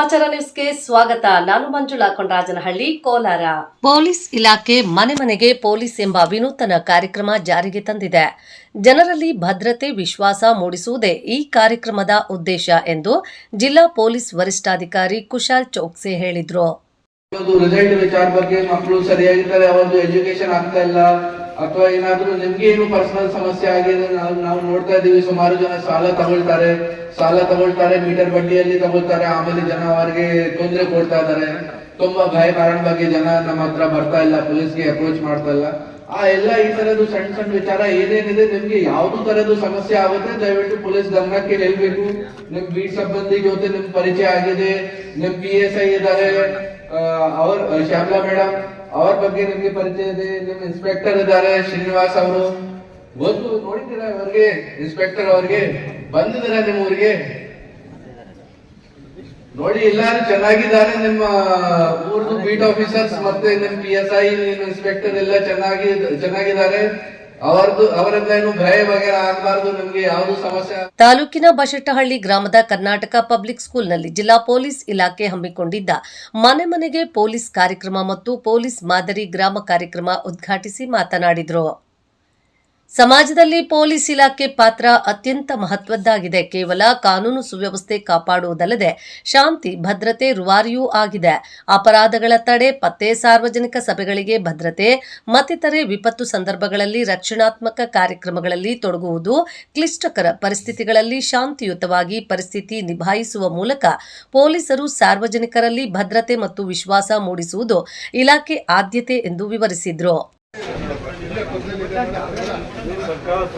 ಸಮಾಚಾರ ನ್ಯೂಸ್ಗೆ ಸ್ವಾಗತ. ನಾನು ಮಂಜುಳಾ ಕೊಂಡರಾಜನಹಳ್ಳಿ ಕೋಲಾರ. ಪೊಲೀಸ್ ಇಲಾಖೆ ಮನೆ ಮನೆಗೆ ಪೊಲೀಸ್ ಎಂಬ ವಿನೂತನ ಕಾರ್ಯಕ್ರಮ ಜಾರಿಗೆ ತಂದಿದೆ. ಜನರಲ್ಲಿ ಭದ್ರತೆ, ವಿಶ್ವಾಸ ಮೂಡಿಸುವುದೇ ಈ ಕಾರ್ಯಕ್ರಮದ ಉದ್ದೇಶ ಎಂದು ಜಿಲ್ಲಾ ಪೊಲೀಸ್ ವರಿಷ್ಠಾಧಿಕಾರಿ ಕುಶಾಲ್ ಚೌಕ್ಸೆ ಹೇಳಿದರು. ಒಂದು ರಿಸಲ್ಟ್ ವಿಚಾರ ಬಗ್ಗೆ ಮಕ್ಕಳು ಸರಿಯಾಗಿರ್ತಾರೆ ಅವರದ್ದು ಎಜುಕೇಶನ್ ಆಗ್ತಾ ಇಲ್ಲ. ಅಥವಾ ಏನಾದ್ರೂ ನಿಮ್ಗೆ ಏನು ಪರ್ಸನಲ್ ಸಮಸ್ಯೆ ಆಗಿದೆ ನಾವು ನೋಡ್ತಾ ಇದೀವಿ ಸುಮಾರು ಜನ ಸಾಲ ತಗೊಳ್ತಾರೆ. ಸಾಲ ತಗೊಳ್ತಾರೆ ಮೀಟರ್ ಬಡ್ಡಿಯಲ್ಲಿ ತಗೊಳ್ತಾರೆ, ಆಮೇಲೆ ಜನ ಅವರಿಗೆ ತೊಂದರೆ ಕೊಡ್ತಾ ಇದ್ದಾರೆ. ತುಂಬಾ ಭಯ ಕಾರಣ ಬಗ್ಗೆ ಜನ ನಮ್ಮ ಹತ್ರ ಬರ್ತಾ ಇಲ್ಲ ಪೊಲೀಸ್ಗೆ ಅಪ್ರೋಚ್ ಮಾಡ್ತಾ ಇಲ್ಲ. ಆ ಎಲ್ಲ ಈ ತರದ್ದು ಸಣ್ಣ ಸಣ್ಣ ವಿಚಾರ ಏನೇನಿದೆ, ನಿಮ್ಗೆ ಯಾವ್ದು ತರದ್ದು ಸಮಸ್ಯೆ ಆಗುತ್ತೆ, ದಯವಿಟ್ಟು ಪೊಲೀಸ್ ಗಮನಕ್ಕೆ ನಿಲ್ಬೇಕು. ನಿಮ್ ಬೀಟ್ ಸಿಬ್ಬಂದಿ ಜೊತೆ ನಿಮ್ ಪರಿಚಯ ಆಗಿದೆ, ನಿಮ್ ಪಿ ಎಸ್ ಐ ಇದ್ದಾರೆ. ಅವ್ರ ಶ್ಯಾಮಲಾ ಮೇಡಮ್ ಅವ್ರ ಬಗ್ಗೆ ನಿಮ್ಗೆ ಪರಿಚಯ ಇದೆ. ನಿಮ್ ಇನ್ಸ್ಪೆಕ್ಟರ್ ಇದ್ದಾರೆ, ಶ್ರೀನಿವಾಸ್ ಅವರು. ಗೊತ್ತು ನೋಡಿದ್ದೀರಾ ಅವ್ರಿಗೆ ಇನ್ಸ್ಪೆಕ್ಟರ್ ಅವ್ರಿಗೆ? ಬಂದಿದ್ದೀರಾ ನಿಮ್ ಊರಿಗೆ? ನೋಡಿ, ಎಲ್ಲಾರು ಚೆನ್ನಾಗಿದ್ದಾರೆ. ನಿಮ್ಮ, ಊರ್ದು ಬೀಟ್ ಆಫೀಸರ್ಸ್ ಮತ್ತೆ ನಿಮ್ ಪಿ ಎಸ್ ಐ ಇನ್ಸ್ಪೆಕ್ಟರ್ ಎಲ್ಲ ಚೆನ್ನಾಗಿ, ಚೆನ್ನಾಗಿದ್ದಾರೆ. ತಾಲೂಕಿನ ಬಶೆಟ್ಟಹಳ್ಳಿ ಗ್ರಾಮದ ಕರ್ನಾಟಕ ಪಬ್ಲಿಕ್ ಸ್ಕೂಲ್ನಲ್ಲಿ ಜಿಲ್ಲಾ ಪೊಲೀಸ್ ಇಲಾಖೆ ಹಮ್ಮಿಕೊಂಡಿದ್ದ ಮನೆ ಮನೆಗೆ ಪೊಲೀಸ್ ಕಾರ್ಯಕ್ರಮ ಮತ್ತು ಪೊಲೀಸ್ ಮಾದರಿ ಗ್ರಾಮ ಕಾರ್ಯಕ್ರಮ ಉದ್ಘಾಟಿಸಿ ಮಾತನಾಡಿದರು. ಸಮಾಜದಲ್ಲಿ ಪೊಲೀಸ್ ಇಲಾಖೆ ಪಾತ್ರ ಅತ್ಯಂತ ಮಹತ್ವದ್ದಾಗಿದೆ. ಕೇವಲ ಕಾನೂನು ಸುವ್ಯವಸ್ಥೆ ಕಾಪಾಡುವುದಲ್ಲದೆ ಶಾಂತಿ, ಭದ್ರತೆ ರುವಾರಿಯೂ ಆಗಿದೆ. ಅಪರಾಧಗಳ ತಡೆ, ಪತ್ತೆ ಸಾರ್ವಜನಿಕ ಸಭೆಗಳಿಗೆ ಭದ್ರತೆ, ಮತ್ತಿತರೆ ವಿಪತ್ತು ಸಂದರ್ಭಗಳಲ್ಲಿ ರಕ್ಷಣಾತ್ಮಕ ಕಾರ್ಯಕ್ರಮಗಳಲ್ಲಿ ತೊಡಗುವುದು, ಕ್ಲಿಷ್ಟಕರ ಪರಿಸ್ಥಿತಿಗಳಲ್ಲಿ ಶಾಂತಿಯುತವಾಗಿ ಪರಿಸ್ಥಿತಿ ನಿಭಾಯಿಸುವ ಮೂಲಕ ಪೊಲೀಸರು ಸಾರ್ವಜನಿಕರಲ್ಲಿ ಭದ್ರತೆ ಮತ್ತು ವಿಶ್ವಾಸ ಮೂಡಿಸುವುದು ಇಲಾಖೆ ಆದ್ಯತೆ ಎಂದು ವಿವರಿಸಿದರು.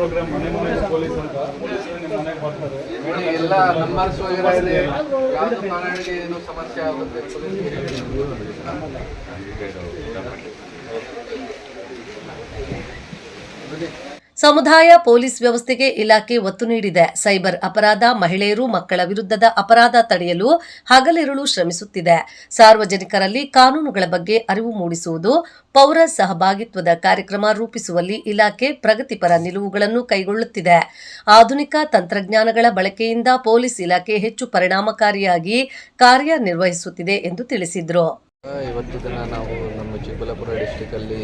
ಪ್ರೋಗ್ರಾಮ್ ಮನೆ ಮನೆ ಪೊಲೀಸ್ ಅಂತ. ಪೊಲೀಸ್ ನಿಮ್ಮ ಮನೆಗೆ ಬರ್ತಾರೆ. ಎಲ್ಲ ವಗೇರ ಇದೆ. ಯಾವ್ದು ಕಾರಣಕ್ಕೆ ಏನು ಸಮಸ್ಯೆ ಆಗುತ್ತೆ? ಸಮುದಾಯ ಪೊಲೀಸ್ ವ್ಯವಸ್ಥೆಗೆ ಇಲಾಖೆ ಒತ್ತು ನೀಡಿದೆ. ಸೈಬರ್ ಅಪರಾಧ ಮಹಿಳೆಯರು ಮಕ್ಕಳ ವಿರುದ್ಧದ ಅಪರಾಧ ತಡೆಯಲು ಹಗಲಿರುಳು ಶ್ರಮಿಸುತ್ತಿದೆ. ಸಾರ್ವಜನಿಕರಲ್ಲಿ ಕಾನೂನುಗಳ ಬಗ್ಗೆ ಅರಿವು ಮೂಡಿಸುವುದು, ಪೌರ ಸಹಭಾಗಿತ್ವದ ಕಾರ್ಯಕ್ರಮ ರೂಪಿಸುವಲ್ಲಿ ಇಲಾಖೆ ಪ್ರಗತಿಪರ ನಿಲುವುಗಳನ್ನು ಕೈಗೊಳ್ಳುತ್ತಿದೆ. ಆಧುನಿಕ ತಂತ್ರಜ್ಞಾನಗಳ ಬಳಕೆಯಿಂದ ಪೊಲೀಸ್ ಇಲಾಖೆ ಹೆಚ್ಚು ಪರಿಣಾಮಕಾರಿಯಾಗಿ ಕಾರ್ಯನಿರ್ವಹಿಸುತ್ತಿದೆ ಎಂದು ತಿಳಿಸಿದರು. ಇವತ್ತು ದಿನ ನಾವು ನಮ್ಮ ಚಿಕ್ಕಬಳ್ಳಾಪುರ ಡಿಸ್ಟಿಕಲ್ಲಿ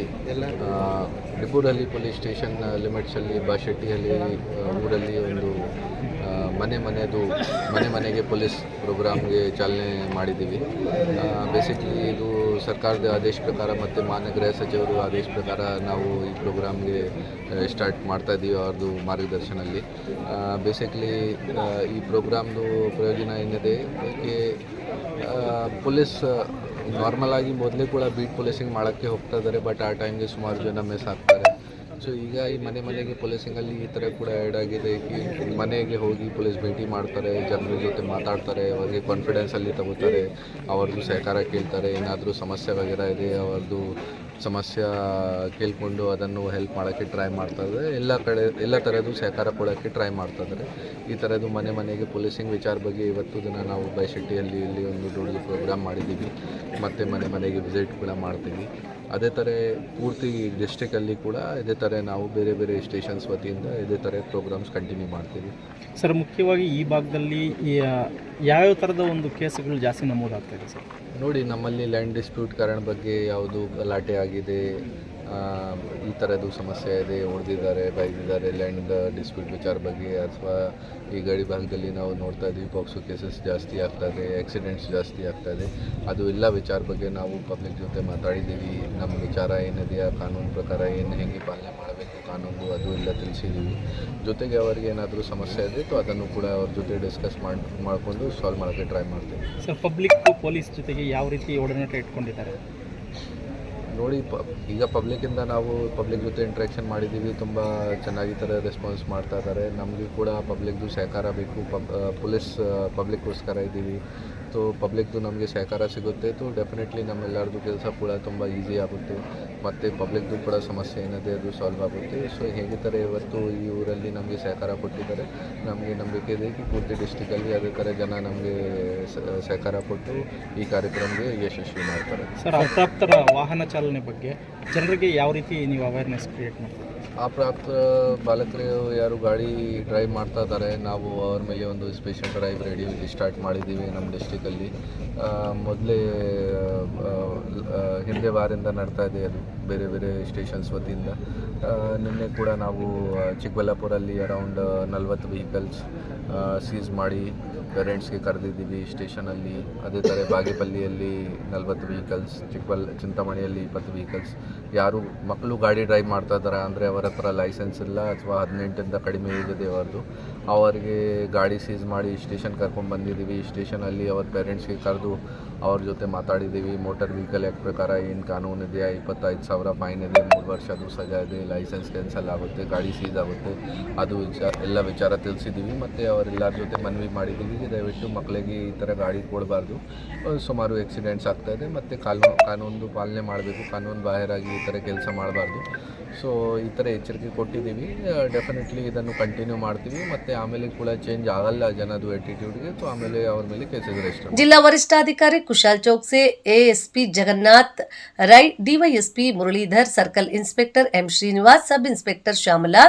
ಡಿಬ್ಬೂರಲ್ಲಿ ಪೊಲೀಸ್ ಸ್ಟೇಷನ್ ಲಿಮಿಟ್ಸಲ್ಲಿ ಬಾಶೆಟ್ಟಿಯಲ್ಲಿ ಊರಲ್ಲಿ ಒಂದು ಮನೆ ಮನೆದು, ಮನೆ ಮನೆಗೆ ಪೊಲೀಸ್ ಪ್ರೋಗ್ರಾಮ್ಗೆ ಚಾಲನೆ ಮಾಡಿದ್ದೀವಿ. ಬೇಸಿಕ್ಲಿ ಇದು ಸರ್ಕಾರದ ಆದೇಶ ಪ್ರಕಾರ ಮತ್ತು ಮಾನ್ಯ ಗೃಹ ಸಚಿವರು ಆದೇಶ ಪ್ರಕಾರ ನಾವು ಈ ಪ್ರೋಗ್ರಾಮ್ಗೆ ಸ್ಟಾರ್ಟ್ ಮಾಡ್ತಾ ಇದ್ದೀವಿ ಅವ್ರದ್ದು ಮಾರ್ಗದರ್ಶನಲ್ಲಿ ಬೇಸಿಕಲಿ ಈ ಪ್ರೋಗ್ರಾಮ್ದು ಪ್ರಯೋಜನ ಏನಿದೆ ಅದಕ್ಕೆ ಪೊಲೀಸ್ ನಾರ್ಮಲ್ ಆಗಿ ಮೊದಲೇ ಕೂಡ ಬೀಟ್ ಪೊಲೀಸಿಂಗ್ ಮಾಡೋಕ್ಕೆ ಹೋಗ್ತಾ ಇದ್ದಾರೆ ಬಟ್ ಆ ಟೈಮ್ಗೆ ಸುಮಾರು ಜನ ಮಿಸ್ ಆಗ್ತಾರೆ ಸೊ ಈಗ ಈ ಮನೆ ಮನೆಗೆ ಪೊಲೀಸಿಂಗಲ್ಲಿ ಈ ಥರ ಕೂಡ ಆ್ಯಡ್ ಆಗಿದೆ. ಮನೆಗೆ ಹೋಗಿ ಪೊಲೀಸ್ ಭೇಟಿ ಮಾಡ್ತಾರೆ, ಜನರ ಜೊತೆ ಮಾತಾಡ್ತಾರೆ, ಅವರಿಗೆ ಕಾನ್ಫಿಡೆನ್ಸಲ್ಲಿ ತಗೋತಾರೆ, ಅವ್ರದ್ದು ಸಹಕಾರ ಕೇಳ್ತಾರೆ, ಏನಾದರೂ ಸಮಸ್ಯೆ ವಗೇರ ಇದೆ, ಅವ್ರದ್ದು ಸಮಸ್ಯೆ ಕೇಳಿಕೊಂಡು ಅದನ್ನು ಹೆಲ್ಪ್ ಮಾಡೋಕ್ಕೆ ಟ್ರೈ ಮಾಡ್ತಾರೆ. ಇದ್ದಾರೆ ಎಲ್ಲ ಕಡೆ, ಎಲ್ಲ ಥರದ್ದು ಸಹಕಾರ ಕೊಡೋಕ್ಕೆ ಟ್ರೈ ಮಾಡ್ತಾ ಇದ್ದಾರೆ ಈ ಥರದ್ದು ಮನೆ ಮನೆಗೆ ಪೊಲೀಸಿಂಗ್ ವಿಚಾರ ಬಗ್ಗೆ ಇವತ್ತು ದಿನ ನಾವು ಬೈಶೆಟ್ಟಿಯಲ್ಲಿ ಇಲ್ಲಿ ಒಂದು ದೊಡ್ಡ ಪ್ರೋಗ್ರಾಮ್ ಮಾಡಿದ್ದೀವಿ. ಮತ್ತು ಮನೆ ಮನೆಗೆ ವಿಸಿಟ್ ಕೂಡ ಮಾಡ್ತೀವಿ. ಅದೇ ಥರ ಪೂರ್ತಿ ಡಿಸ್ಟಿಕಲ್ಲಿ ಕೂಡ ಇದೇ ಥರ ನಾವು ಬೇರೆ ಬೇರೆ ಸ್ಟೇಷನ್ಸ್ ವತಿಯಿಂದ ಇದೇ ಥರ ಪ್ರೋಗ್ರಾಮ್ಸ್ ಕಂಟಿನ್ಯೂ ಮಾಡ್ತೀವಿ. ಸರ್ ಮುಖ್ಯವಾಗಿ ಈ ಭಾಗದಲ್ಲಿ ಯಾವ್ಯಾವ ಥರದ ಒಂದು ಕೇಸುಗಳು ಜಾಸ್ತಿ ನಮೂದಾಗ್ತಾ ಇದೆ ಸರ್ ನೋಡಿ ನಮ್ಮಲ್ಲಿ ಲ್ಯಾಂಡ್ ಡಿಸ್ಪ್ಯೂಟ್ ಕಾರಣ ಬಗ್ಗೆ ಯಾವುದು ಗಲಾಟೆ ಆಗಿದೆ ಈ ಥರದ್ದು ಸಮಸ್ಯೆ ಇದೆ, ಹೊಡೆದಿದ್ದಾರೆ, ಬೈದಿದ್ದಾರೆ, ಲ್ಯಾಂಡ್ ಡಿಸ್ಪ್ಯೂಟ್ ವಿಚಾರ ಬಗ್ಗೆ ಅಥವಾ ಈ ಗಡಿ ಭಾಗದಲ್ಲಿ ನಾವು ನೋಡ್ತಾ ಇದ್ದೀವಿ, ಪಾಕ್ಸೋ ಕೇಸಸ್ ಜಾಸ್ತಿ ಆಗ್ತಾ ಇದೆ ಆಕ್ಸಿಡೆಂಟ್ಸ್ ಜಾಸ್ತಿ ಆಗ್ತಾ ಇದೆ. ಅದು ಎಲ್ಲ ವಿಚಾರ ಬಗ್ಗೆ ನಾವು ಪಬ್ಲಿಕ್ ಜೊತೆ ಮಾತಾಡಿದ್ದೀವಿ. ನಮ್ಮ ವಿಚಾರ ಏನಿದೆಯಾ, ಕಾನೂನು ಪ್ರಕಾರ ಏನು, ಹೇಗೆ ಪಾಲನೆ ಮಾಡಬೇಕು, ಕಾನೂನು ಅದು ಎಲ್ಲ ತಿಳಿಸಿದ್ದೀವಿ. ಜೊತೆಗೆ ಅವರಿಗೆ ಏನಾದರೂ ಸಮಸ್ಯೆ ಇದ್ದಿತ್ತು ಅದನ್ನು ಕೂಡ ಅವ್ರ ಜೊತೆ ಡಿಸ್ಕಸ್ ಮಾಡಿ, ಮಾಡಿಕೊಂಡು ಸಾಲ್ವ್ ಮಾಡೋಕ್ಕೆ ಟ್ರೈ ಮಾಡ್ತೀವಿ. ಸರ್ ಪಬ್ಲಿಕ್ ಪೊಲೀಸ್ ಜೊತೆಗೆ ಯಾವ ರೀತಿ ಒಡನಾಟ ಇಟ್ಕೊಂಡಿದ್ದಾರೆ? ನೋಡಿ, ಪ, ಈಗ ಪಬ್ಲಿಕ್ಕಿಂದ ನಾವು ಪಬ್ಲಿಕ್ ಜೊತೆ ಇಂಟ್ರ್ಯಾಕ್ಷನ್ ಮಾಡಿದ್ದೀವಿ ತುಂಬ ಚೆನ್ನಾಗಿ ಥರ ರೆಸ್ಪಾನ್ಸ್ ಮಾಡ್ತಾ ಇದ್ದಾರೆ. ನಮಗೂ ಕೂಡ ಪಬ್ಲಿಕ್ದು ಸಹಕಾರ ಬೇಕು. ಪಬ್ ಪೊಲೀಸ್ ಪಬ್ಲಿಕ್ಕೋಸ್ಕರ ಇದ್ದೀವಿ. ಸೊ ಪಬ್ಲಿಕ್ದು ನಮಗೆ ಸಹಕಾರ ಸಿಗುತ್ತೆ. ಸೊ ಡೆಫಿನೆಟ್ಲಿ ನಮ್ಮೆಲ್ಲರದು ಕೆಲಸ ಕೂಡ ತುಂಬ ಈಸಿ ಆಗುತ್ತೆ. ಮತ್ತು ಪಬ್ಲಿಕ್ದು ಕೂಡ ಸಮಸ್ಯೆ ಏನಿದೆ, ಅದು ಸಾಲ್ವ್ ಆಗುತ್ತೆ. ಸೊ ಹೇಗೆ ಥರ ಇವತ್ತು ಈ ಊರಲ್ಲಿ ನಮಗೆ ಸಹಕಾರ ಕೊಟ್ಟಿದ್ದಾರೆ. ನಮಗೆ ನಂಬಿಕೆ ಇದೆ ಕಿ ಪೂರ್ತಿ ಡಿಸ್ಟಿಕಲ್ಲಿ ಅದೇ ಥರ ಜನ ನಮಗೆ ಸಹಕಾರ ಕೊಟ್ಟು ಈ ಕಾರ್ಯಕ್ರಮಕ್ಕೆ ಯಶಸ್ವಿ ಮಾಡ್ತಾರೆ. ಸರ್ ವಾಹನ ಚಾಲನೆ ಬಗ್ಗೆ ಜನರಿಗೆ ಯಾವ ರೀತಿ ನೀವು ಅವೇರ್ನೆಸ್ ಕ್ರಿಯೇಟ್ ಮಾಡ್ತೀರಾ? ಅಪ್ರಾಪ್ತ ಬಾಲಕರು ಯಾರು ಗಾಡಿ ಡ್ರೈವ್ ಮಾಡ್ತಾ ಇದ್ದಾರೆ, ನಾವು ಅವ್ರ ಮೇಲೆ ಒಂದು ಸ್ಪೆಷಲ್ ಡ್ರೈವ್ ರೆಡಿ ಸ್ಟಾರ್ಟ್ ಮಾಡಿದ್ದೀವಿ ನಮ್ಮ ಡಿಸ್ಟಿಕಲ್ಲಿ ಮೊದಲೇ ಹಿಂದೆ ವಾರಿಂದ ನಡ್ತಾ ಇದೆ ಅದು. ಬೇರೆ ಬೇರೆ ಸ್ಟೇಷನ್ಸ್ ವತಿಯಿಂದ. ನಿನ್ನೆ ಕೂಡ ನಾವು ಚಿಕ್ಕಬಳ್ಳಾಪುರಲ್ಲಿ ಅರೌಂಡ್ ನಲ್ವತ್ತು ವೆಹಿಕಲ್ಸ್ ಸೀಸ್ ಮಾಡಿ ಪೇರೆಂಟ್ಸ್ಗೆ ಕರೆದಿದ್ದೀವಿ ಸ್ಟೇಷನಲ್ಲಿ ಅದೇ ಥರ ಬಾಗೇಪಲ್ಲಿಯಲ್ಲಿ ನಲ್ವತ್ತು ವೆಹಿಕಲ್ಸ್ ಚಿಕ್ಕಬಳ್ಳ ಚಿಂತಾಮಣಿಯಲ್ಲಿ ಇಪ್ಪತ್ತು ವೆಹಿಕಲ್ಸ್ ಯಾರು ಮಕ್ಕಳು ಗಾಡಿ ಡ್ರೈವ್ ಮಾಡ್ತಾ ಇದ್ದಾರೆ ಅಂದರೆ ಅವರ ಹತ್ರ ಲೈಸೆನ್ಸ್ ಇಲ್ಲ, ಅಥವಾ ಹದಿನೆಂಟರಿಂದ ಕಡಿಮೆ ಇದೆ ಅವರದು ಅವರಿಗೆ ಗಾಡಿ ಸೀಸ್ ಮಾಡಿ ಸ್ಟೇಷನ್ ಕರ್ಕೊಂಡು ಬಂದಿದ್ದೀವಿ ಸ್ಟೇಷನಲ್ಲಿ ಅವ್ರ ಪೇರೆಂಟ್ಸ್ಗೆ ಕರೆದು ಅವ್ರ ಜೊತೆ ಮಾತಾಡಿದ್ದೀವಿ ಮೋಟರ್ ವೆಹಿಕಲ್ ಆ್ಯಕ್ಟ್ ಪ್ರಕಾರ ಏನು ಕಾನೂನು ಇದೆಯಾ? ಇಪ್ಪತ್ತೈದು ಸಾವಿರ ಫೈನ್ ಇದೆ. ಮೂರು ಅದು ಸಜಾ ಇದೆ. ಲೈಸೆನ್ಸ್ ಕ್ಯಾನ್ಸಲ್ ಆಗುತ್ತೆ. ಗಾಡಿ ಸೀಸ್ ಆಗುತ್ತೆ. ಅದು ವಿಚಾರ ಎಲ್ಲ ವಿಚಾರ ತಿಳಿಸಿದ್ದೀವಿ ಮತ್ತು ಅವರೆಲ್ಲರ ಜೊತೆ ಮನವಿ ಮಾಡಿದ್ದೀವಿ ದಯವಿಟ್ಟು ಮಕ್ಕಳಿಗೆ ಈ ಥರ ಗಾಡಿ ಕೊಡಬಾರ್ದು. ಸುಮಾರು ಆಕ್ಸಿಡೆಂಟ್ಸ್ ಆಗ್ತಾಯಿದೆ ಮತ್ತು ಕಾನೂನು ಕಾನೂನು ಪಾಲನೆ ಮಾಡಬೇಕು. ಕಾನೂನು ಬಾಹಿರಾಗಿ ಈ ಥರ ಕೆಲಸ ಮಾಡಬಾರ್ದು. ಸೊ ಈ ಥರ ಎಚ್ಚರಿಕೆ ಕೊಟ್ಟಿದ್ದೀವಿ ಡೆಫಿನೆಟ್ಲಿ ಇದನ್ನು ಕಂಟಿನ್ಯೂ ಮಾಡ್ತೀವಿ. ಮತ್ತು ಆಮೇಲೆ ಕೂಡ ಚೇಂಜ್ ಆಗಲ್ಲ ಜನದು ಆಟಿಟ್ಯೂಡ್ಗೆ ಆಮೇಲೆ ಅವ್ರ ಮೇಲೆ ಕೇಸಸ್ ಜಿಲ್ಲಾ ವರಿಷ್ಠಾಧಿಕಾರಿ Kushal Chouksey, ASP Jagannath Rai, DYSP Muralidhar, circle inspector M Srinivas, sub inspector Shyamala,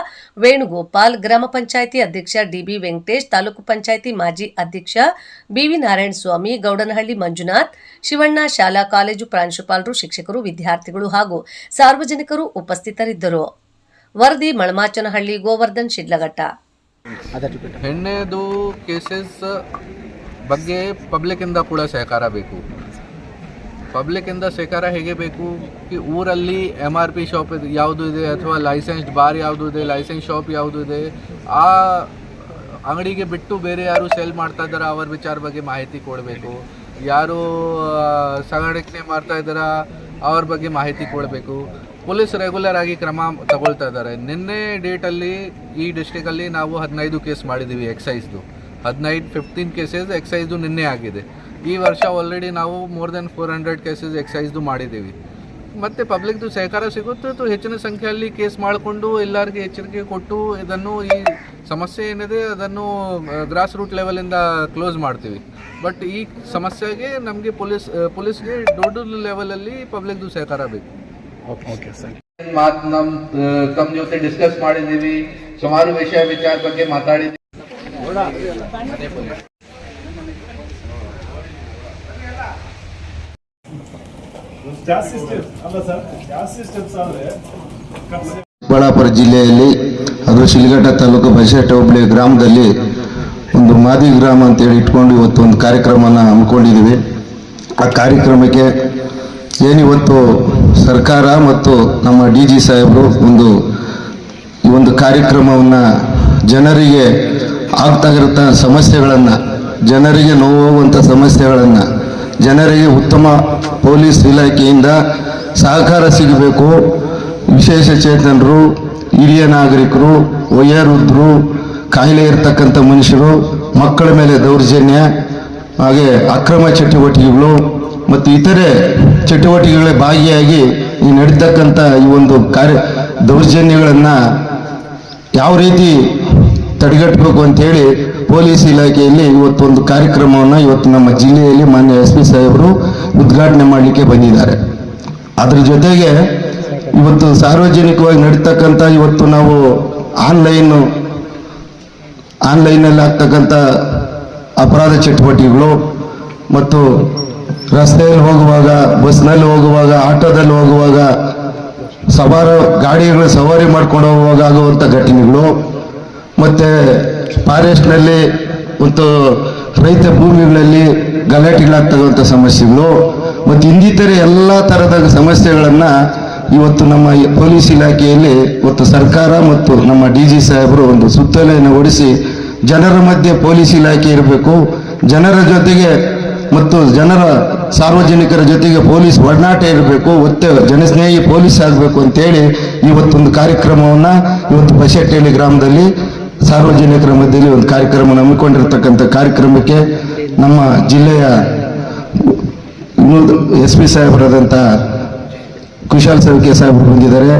Venugopal, ಗ್ರಾಮ ಪಂಚಾಯಿತಿ ಅಧ್ಯಕ್ಷ ಡಿಬಿ ವೆಂಕಟೇಶ್, ತಾಲೂಕು ಪಂಚಾಯಿತಿ ಮಾಜಿ ಅಧ್ಯಕ್ಷ ಬಿವಿ ನಾರಾಯಣ ಸ್ವಾಮಿ, ಗೌಡನಹಳ್ಳಿ ಮಂಜುನಾಥ್, ಶಿವಣ್ಣ ಶಾಲಾ ಕಾಲೇಜು ಪ್ರಾಂಶುಪಾಲರು, ಶಿಕ್ಷಕರು, ವಿದ್ಯಾರ್ಥಿಗಳು ಹಾಗೂ ಸಾರ್ವಜನಿಕರು ಉಪಸ್ಥಿತರಿದ್ದರು. ವರದಿ ಮಳಮಾಚನಹಳ್ಳಿ ಗೋವರ್ಧನ್ ಶಿಡ್ಲಘಟ್ಟ. ಹೆಣ್ಣೆದು ಕೇಸಸ್ ಬಗ್ಗೆ ಪಬ್ಲಿಕ್ಕಿಂದ ಕೂಡ ಸಹಕಾರ ಬೇಕು. ಪಬ್ಲಿಕ್ಕಿಂದ ಸಹಕಾರ ಹೇಗೆ ಬೇಕು? ಈ ಊರಲ್ಲಿ ಎಂ ಆರ್ ಪಿ ಶಾಪ್ ಯಾವುದು ಇದೆ ಅಥವಾ ಲೈಸೆನ್ಸ್ಡ್ ಬಾರ್ ಯಾವುದು ಇದೆ ಲೈಸೆನ್ಸ್ ಶಾಪ್ ಯಾವುದು ಇದೆ, ಆ ಅಂಗಡಿಗೆ ಬಿಟ್ಟು ಬೇರೆ ಯಾರು ಸೇಲ್ ಮಾಡ್ತಾ ಇದ್ದಾರೆ ಅವರ ವಿಚಾರ ಬಗ್ಗೆ ಮಾಹಿತಿ ಕೊಡಬೇಕು. ಯಾರು ಸಗಣಕ್ಕೆ ಸಾಗಾಣಿಕೆ ಮಾಡ್ತಾ ಇದ್ದಾರ ಅವ್ರ ಬಗ್ಗೆ ಮಾಹಿತಿ ಕೊಡಬೇಕು. ಪೊಲೀಸ್ ರೆಗ್ಯುಲರ್ ಆಗಿ ಕ್ರಮ ತಗೊಳ್ತಾ ಇದ್ದಾರೆ. ನಿನ್ನೆ ಡೇಟಲ್ಲಿ ಈ ಡಿಸ್ಟಿಕಲ್ಲಿ ನಾವು ಹದಿನೈದು ಕೇಸ್ ಮಾಡಿದ್ದೀವಿ ಎಕ್ಸೈಸ್ದು ಹದಿನೈದು ಫಿಫ್ಟೀನ್ ಕೇಸಸ್ ಎಕ್ಸೈಸ್ದು ನಿನ್ನೆ ಆಗಿದೆ. ಈ ವರ್ಷ ಆಲ್ರೆಡಿ ನಾವು more than four hundred cases ಎಕ್ಸೈಸ್ದು ಮಾಡಿದ್ದೀವಿ ಮತ್ತು ಪಬ್ಲಿಕ್ದು ಸಹಕಾರ ಸಿಗುತ್ತೆ તો ಹೆಚ್ಚಿನ ಸಂಖ್ಯೆಯಲ್ಲಿ ಕೇಸ್ ಮಾಡಿಕೊಂಡು ಎಲ್ಲರಿಗೆ ಎಚ್ಚರಿಕೆ ಕೊಟ್ಟು ಇದನ್ನು ಈ ಸಮಸ್ಯೆ ಏನಿದೆ ಅದನ್ನು ಗ್ರಾಸ್ ರೂಟ್ ಲೆವೆಲಿಂದ ಕ್ಲೋಸ್ ಮಾಡ್ತೀವಿ. ಬಟ್ ಈ ಸಮಸ್ಯೆಗೆ ನಮಗೆ ಪೊಲೀಸ್ ಪೊಲೀಸ್ಗೆ ದೊಡ್ಡ ಲೆವೆಲಲ್ಲಿ ಪಬ್ಲಿಕ್ದು ಸಹಕಾರ ಬೇಕು. ಓಕೆ ಸರ್ ಮಾತ್ ನಮ್ ತಮ್ಮ ಜೊತೆ ಡಿಸ್ಕಸ್ ಮಾಡಿದೀವಿ ಸುಮಾರು ವಿಷಯ ವಿಚಾರ ಬಗ್ಗೆ ಮಾತಾಡಿದ್ದೀವಿ ಚಿಕ್ಕಬಳ್ಳಾಪುರ ಜಿಲ್ಲೆಯಲ್ಲಿ ಅದು ಶಿಲ್ಘಟ್ಟ ತಾಲೂಕು ಬಸೆಟ್ಟ ಹೋಬಳಿ ಗ್ರಾಮದಲ್ಲಿ ಒಂದು ಮಾದಿ ಗ್ರಾಮ ಅಂತೇಳಿ ಇಟ್ಕೊಂಡು ಇವತ್ತು ಒಂದು ಕಾರ್ಯಕ್ರಮನ ಹಮ್ಮಿಕೊಂಡಿದ್ದೀವಿ. ಆ ಕಾರ್ಯಕ್ರಮಕ್ಕೆ ಏನಿವತ್ತು ಸರ್ಕಾರ ಮತ್ತು ನಮ್ಮ ಡಿ ಜಿ ಸಾಹೇಬರು ಒಂದು ಈ ಒಂದು ಕಾರ್ಯಕ್ರಮವನ್ನು ಜನರಿಗೆ ಆಗ್ತಾ ಇರುತ್ತ ಸಮಸ್ಯೆಗಳನ್ನು, ಜನರಿಗೆ ನೋವುವಂಥ ಸಮಸ್ಯೆಗಳನ್ನು, ಜನರಿಗೆ ಉತ್ತಮ ಪೊಲೀಸ್ ಇಲಾಖೆಯಿಂದ ಸಹಕಾರ ಸಿಗಬೇಕು. ವಿಶೇಷ ಚೇತನರು, ಹಿರಿಯ ನಾಗರಿಕರು, ವಯೋವೃದ್ಧರು, ಕಾಯಿಲೆ ಇರತಕ್ಕಂಥ ಮನುಷ್ಯರು, ಮಕ್ಕಳ ಮೇಲೆ ದೌರ್ಜನ್ಯ, ಹಾಗೆ ಅಕ್ರಮ ಚಟುವಟಿಕೆಗಳು ಮತ್ತು ಇತರೆ ಚಟುವಟಿಕೆಗಳ ಭಾಗಿಯಾಗಿ ಈ ನಡೀತಕ್ಕಂಥ ಈ ಒಂದು ಕಾರ್ಯ ದೌರ್ಜನ್ಯಗಳನ್ನು ಯಾವ ರೀತಿ ತಡೆಗಟ್ಟಬೇಕು ಅಂತೇಳಿ ಪೊಲೀಸ್ ಇಲಾಖೆಯಲ್ಲಿ ಇವತ್ತು ಒಂದು ಕಾರ್ಯಕ್ರಮವನ್ನು ಇವತ್ತು ನಮ್ಮ ಜಿಲ್ಲೆಯಲ್ಲಿ ಮಾನ್ಯ ಎಸ್ ಪಿ ಸಾಹೇಬರು ಉದ್ಘಾಟನೆ ಮಾಡಲಿಕ್ಕೆ ಬಂದಿದ್ದಾರೆ. ಅದ್ರ ಜೊತೆಗೆ ಇವತ್ತು ಸಾರ್ವಜನಿಕವಾಗಿ ನಡೀತಕ್ಕಂಥ ಇವತ್ತು ನಾವು ಆನ್ಲೈನು ಆನ್ಲೈನಲ್ಲಿ ಆಗ್ತಕ್ಕಂಥ ಅಪರಾಧ ಚಟುವಟಿಕೆಗಳು ಮತ್ತು ರಸ್ತೆಯಲ್ಲಿ ಹೋಗುವಾಗ, ಬಸ್ನಲ್ಲಿ ಹೋಗುವಾಗ, ಆಟೋದಲ್ಲಿ ಹೋಗುವಾಗ, ಸವಾರ ಗಾಡಿಗಳು ಸವಾರಿ ಮಾಡ್ಕೊಂಡು ಹೋಗುವಾಗ ಆಗುವಂಥ ಘಟನೆಗಳು. ಮತ್ತು ಫಾರೆಸ್ಟ್ನಲ್ಲಿ ಮತ್ತು ರೈತ ಭೂಮಿಗಳಲ್ಲಿ ಗಲಾಟೆಗಳಾಗ್ತಕ್ಕಂಥ ಸಮಸ್ಯೆಗಳು. ಮತ್ತು ಇನ್ನಿತರೆ ಎಲ್ಲ ಥರದ ಸಮಸ್ಯೆಗಳನ್ನು ಇವತ್ತು ನಮ್ಮ ಪೊಲೀಸ್ ಇಲಾಖೆಯಲ್ಲಿ ಇವತ್ತು ಸರ್ಕಾರ ಮತ್ತು ನಮ್ಮ ಡಿ ಜಿ ಸಾಹೇಬರು ಒಂದು ಸುತ್ತೋಲೆಯನ್ನು ಓಡಿಸಿ ಜನರ ಮಧ್ಯೆ ಪೊಲೀಸ್ ಇಲಾಖೆ ಇರಬೇಕು. ಜನರ ಜೊತೆಗೆ ಮತ್ತು ಜನರ ಸಾರ್ವಜನಿಕರ ಜೊತೆಗೆ ಪೊಲೀಸ್ ಒಡನಾಟ ಇರಬೇಕು, ಒತ್ತೆ ಜನಸ್ನೇಹಿ ಪೊಲೀಸ್ ಆಗಬೇಕು ಅಂತೇಳಿ ಇವತ್ತೊಂದು ಕಾರ್ಯಕ್ರಮವನ್ನು ಇವತ್ತು ಬಸೆಟ್ಟಹಳ್ಳಿ ಗ್ರಾಮದಲ್ಲಿ ಸಾರ್ವಜನಿಕರ ಮಧ್ಯದಲ್ಲಿ ಒಂದು ಕಾರ್ಯಕ್ರಮ ಹಮ್ಮಿಕೊಂಡಿರ್ತಕ್ಕಂಥ ಕಾರ್ಯಕ್ರಮಕ್ಕೆ ನಮ್ಮ ಜಿಲ್ಲೆಯ ಎಸ್ ಪಿ ಸಾಹೇಬರಾದಂಥ ಕುಶಾಲ್ ಸವಿಕೆ ಸಾಹೇಬರು ಬಂದಿದ್ದಾರೆ.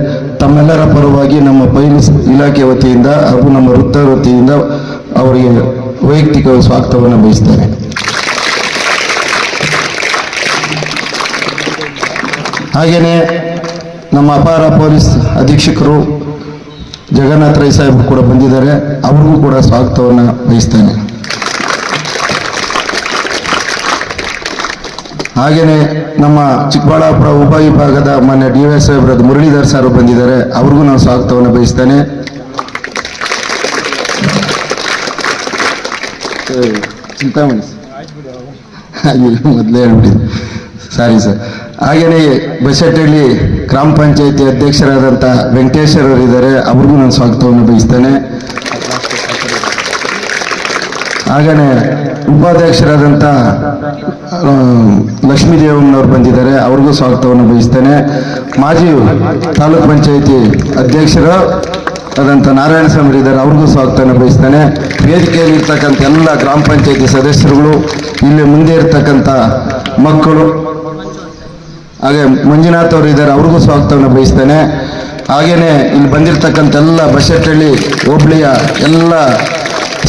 ತಮ್ಮೆಲ್ಲರ ಪರವಾಗಿ ನಮ್ಮ ಪೊಲೀಸ್ ಇಲಾಖೆ ವತಿಯಿಂದ ಹಾಗೂ ನಮ್ಮ ವೃತ್ತ ವತಿಯಿಂದ ಅವರಿಗೆ ವೈಯಕ್ತಿಕ ಸ್ವಾಗತವನ್ನು ಬಯಸ್ತೇನೆ ಹಾಗೆಯೇ ನಮ್ಮ ಅಪಾರ ಪೊಲೀಸ್ ಅಧೀಕ್ಷಕರು ಜಗನ್ನಾಥ ರೈ ಸಾಹೇಬ್ ಕೂಡ ಬಂದಿದ್ದಾರೆ. ಅವ್ರಿಗೂ ಕೂಡ ಸ್ವಾಗತವನ್ನು ಬಯಸ್ತೇನೆ ಹಾಗೆಯೇ ನಮ್ಮ ಚಿಕ್ಕಬಳ್ಳಾಪುರ ಉಪವಿಭಾಗದ ಮಾನ್ಯ ಡಿ ವೈ ಸಾಹೇಬ್ರದ್ದು ಮುರಳೀಧರ್ ಸರ್ ಬಂದಿದ್ದಾರೆ. ಅವ್ರಿಗೂ ನಾನು ಸ್ವಾಗತವನ್ನು ಬಯಸ್ತೇನೆ. ಚಿಂತಾಮಣಿ ಮೊದಲೇ ಹೇಳ್ಬಿಟ್ಟಿದ್ದೆ. Sorry sir. ಹಾಗೆಯೇ ಬಸೆಟ್ಟಳ್ಳಿ ಗ್ರಾಮ ಪಂಚಾಯತಿ ಅಧ್ಯಕ್ಷರಾದಂಥ ವೆಂಕಟೇಶ್ವರ ಇದ್ದಾರೆ, ಅವ್ರಿಗೂ ನಾನು ಸ್ವಾಗತವನ್ನು ಬಯಸ್ತೇನೆ. ಹಾಗೆಯೇ ಉಪಾಧ್ಯಕ್ಷರಾದಂಥ ಲಕ್ಷ್ಮೀ ದೇವಮ್ಮನವ್ರು ಬಂದಿದ್ದಾರೆ, ಅವ್ರಿಗೂ ಸ್ವಾಗತವನ್ನು ಬಯಸ್ತೇನೆ. ಮಾಜಿ ತಾಲೂಕ್ ಪಂಚಾಯತಿ ಅಧ್ಯಕ್ಷರು ಆದಂಥ ನಾರಾಯಣ ಸ್ವಾಮಿ ಇದ್ದಾರೆ, ಅವ್ರಿಗೂ ಸ್ವಾಗತವನ್ನು ಬಯಸ್ತೇನೆ. ವೇದಿಕೆಯಲ್ಲಿ ಇರ್ತಕ್ಕಂಥ ಎಲ್ಲ ಗ್ರಾಮ ಪಂಚಾಯತಿ ಸದಸ್ಯರುಗಳು, ಇಲ್ಲಿ ಮುಂದೆ ಇರ್ತಕ್ಕಂಥ ಮಕ್ಕಳು ಹಾಗೆ ಮಂಜುನಾಥ್ ಅವರು ಇದ್ದಾರೆ, ಅವ್ರಿಗೂ ಸ್ವಾಗತವನ್ನು ಬಯಸ್ತೇನೆ. ಹಾಗೆಯೇ ಇಲ್ಲಿ ಬಂದಿರತಕ್ಕಂಥ ಎಲ್ಲ ಬಸೆಟ್ಟಹಳ್ಳಿ ಹೋಬಳಿಯ ಎಲ್ಲ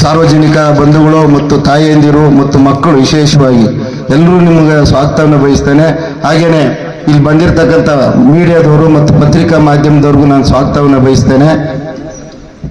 ಸಾರ್ವಜನಿಕ ಬಂಧುಗಳು ಮತ್ತು ತಾಯಿಯಂದಿರು ಮತ್ತು ಮಕ್ಕಳು ವಿಶೇಷವಾಗಿ ಎಲ್ಲರೂ ನಿಮಗೆ ಸ್ವಾಗತವನ್ನು ಬಯಸ್ತೇನೆ. ಹಾಗೆಯೇ ಇಲ್ಲಿ ಬಂದಿರತಕ್ಕಂಥ ಮೀಡಿಯಾದವರು ಮತ್ತು ಪತ್ರಿಕಾ ಮಾಧ್ಯಮದವ್ರಿಗೂ ನಾನು ಸ್ವಾಗತವನ್ನು ಬಯಸ್ತೇನೆ.